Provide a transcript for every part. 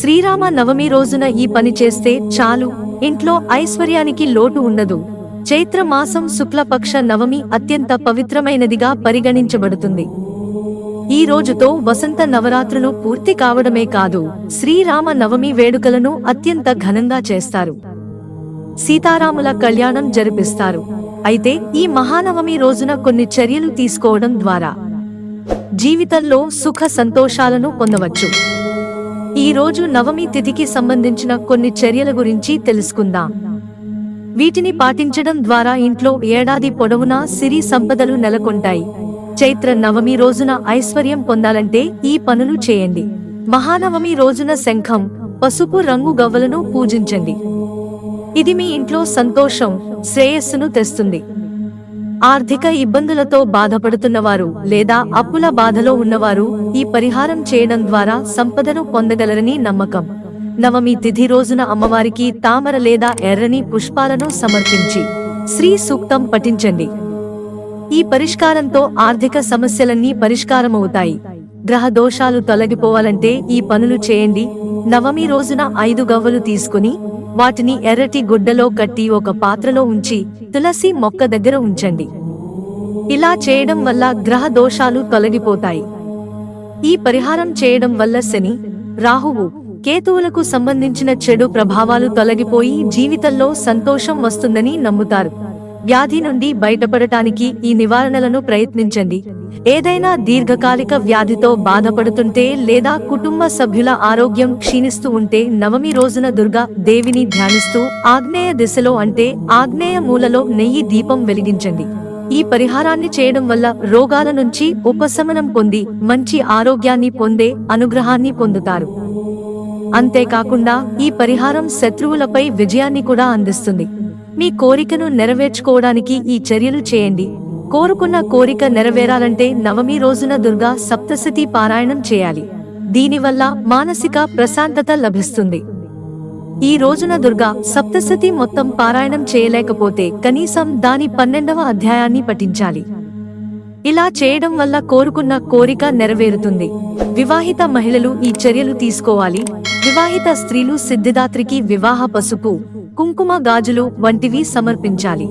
శ్రీరామ నవమి రోజున ఈ పని చేస్తే చాలు. ఇంట్లో ఐశ్వర్యానికి లోటు ఉండదు. చైత్ర మాసం శుక్లపక్ష నవమి అత్యంత పవిత్రమైనదిగా పరిగణించబడుతుంది. ఈ రోజుతో వసంత నవరాత్రులు పూర్తి కావడమే కాదు శ్రీరామ నవమి వేడుకలను అత్యంత ఘనంగా చేస్తారు. సీతారాముల కళ్యాణం జరిపిస్తారు. అయితే ఈ మహానవమి రోజున కొన్ని చర్యలు తీసుకోవడం ద్వారా జీవితంలో సుఖ సంతోషాలను పొందవచ్చు. ఈ రోజు నవమి తిథికి సంబంధించిన కొన్ని చర్యల గురించి తెలుసుకుందాం. వీటిని పాటించడం ద్వారా ఇంట్లో ఏడాది పొడవునా సిరి సంపదలు నెలకొంటాయి. చైత్ర నవమి రోజున ఐశ్వర్యం పొందాలంటే ఈ పనులు చేయండి. మహానవమి రోజున శంఖం పసుపు రంగు గవ్వలను పూజించండి. ఇది మీ ఇంట్లో సంతోషం శ్రేయస్సును తెస్తుంది. ఆర్థిక ఇబ్బందులతో బాధపడుతున్నవారు లేదా అప్పుల బాధలో ఉన్నవారు ఈ పరిహారం చేయడం ద్వారా సంపదను పొందగలరని నమ్మకం. నవమి తిథి రోజున అమ్మవారికి తామర లేదా ఎర్రని పుష్పాలను సమర్పించి శ్రీ సూక్తం పఠించండి. ఈ పరిష్కారంతో ఆర్థిక సమస్యలన్నీ పరిష్కారమవుతాయి. గ్రహ దోషాలు తొలగిపోవాలంటే ఈ పనులు చేయండి. నవమి రోజున ఐదు గవ్వలు తీసుకుని వాటిని ఎర్రటి గుడ్డలో కట్టి ఒక పాత్రలో ఉంచి తులసి మొక్క దగ్గర ఉంచండి. ఇలా చేయడం వల్ల గ్రహ దోషాలు తొలగిపోతాయి. ఈ పరిహారం చేయడం వల్ల శని రాహువు కేతువులకు సంబంధించిన చెడు ప్రభావాలు తొలగిపోయి జీవితంలో సంతోషం వస్తుందని నమ్ముతారు. వ్యాధి నుండి బయటపడటానికి ఈ నివారణలను ప్రయత్నించండి. ఏదైనా దీర్ఘకాలిక వ్యాధితో బాధపడుతుంటే లేదా కుటుంబ సభ్యుల ఆరోగ్యం క్షీణిస్తూ ఉంటే నవమి రోజున దుర్గా దేవిని ధ్యానిస్తూ ఆగ్నేయ దిశలో అంటే ఆగ్నేయ మూలలో నెయ్యి దీపం వెలిగించండి. ఈ పరిహారాన్ని చేయడం వల్ల రోగాల నుంచి ఉపశమనం పొంది మంచి ఆరోగ్యాన్ని పొందే అనుగ్రహాన్ని పొందుతారు. అంతేకాకుండా ఈ పరిహారం శత్రువులపై విజయాన్ని కూడా అందిస్తుంది. మీ కోరికను నెరవేర్చుకోవడానికి ఈ చర్యలు చేయండి. కోరుకున్న కోరిక నెరవేరాలంటే నవమి రోజున దుర్గా సప్తశతి పారాయణం చేయాలి. దీనివల్ల మానసిక ప్రశాంతత లభిస్తుంది. ఈ రోజున దుర్గా సప్తశతి మొత్తం పారాయణం చేయలేకపోతే కనీసం దాని పన్నెండవ అధ్యాయాన్ని పఠించాలి. ఇలా చేయడం వల్ల కోరుకున్న కోరిక నెరవేరుతుంది. వివాహిత మహిళలు ఈ చర్యలు తీసుకోవాలి. వివాహిత స్త్రీలు సిద్ధిదాత్రికి వివాహ పసుపు కుంకుమ గాజులు వంటివి సమర్పించాలి.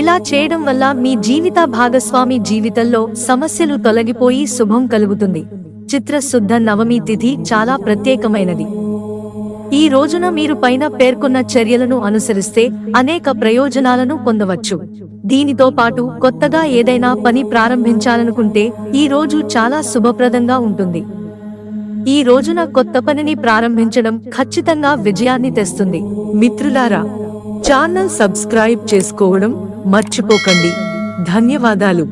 ఇలా చేయడం వల్ల మీ జీవిత భాగస్వామి జీవితంలో సమస్యలు తొలగిపోయి శుభం కలుగుతుంది. చిత్రశుద్ధ నవమి తిథి చాలా ప్రత్యేకమైనది. ఈ రోజున మీరు పైన పేర్కొన్న చర్యలను అనుసరిస్తే అనేక ప్రయోజనాలను పొందవచ్చు. దీనితో పాటు కొత్తగా ఏదైనా పని ప్రారంభించాలనుకుంటే ఈ రోజు చాలా శుభప్రదంగా ఉంటుంది. ఈ రోజున కొత్త పనిని ప్రారంభించడం ఖచ్చితంగా విజయాన్ని తెస్తుంది. మిత్రులారా ఛానల్ సబ్స్క్రైబ్ చేసుకోవడం మర్చిపోకండి. ధన్యవాదాలు.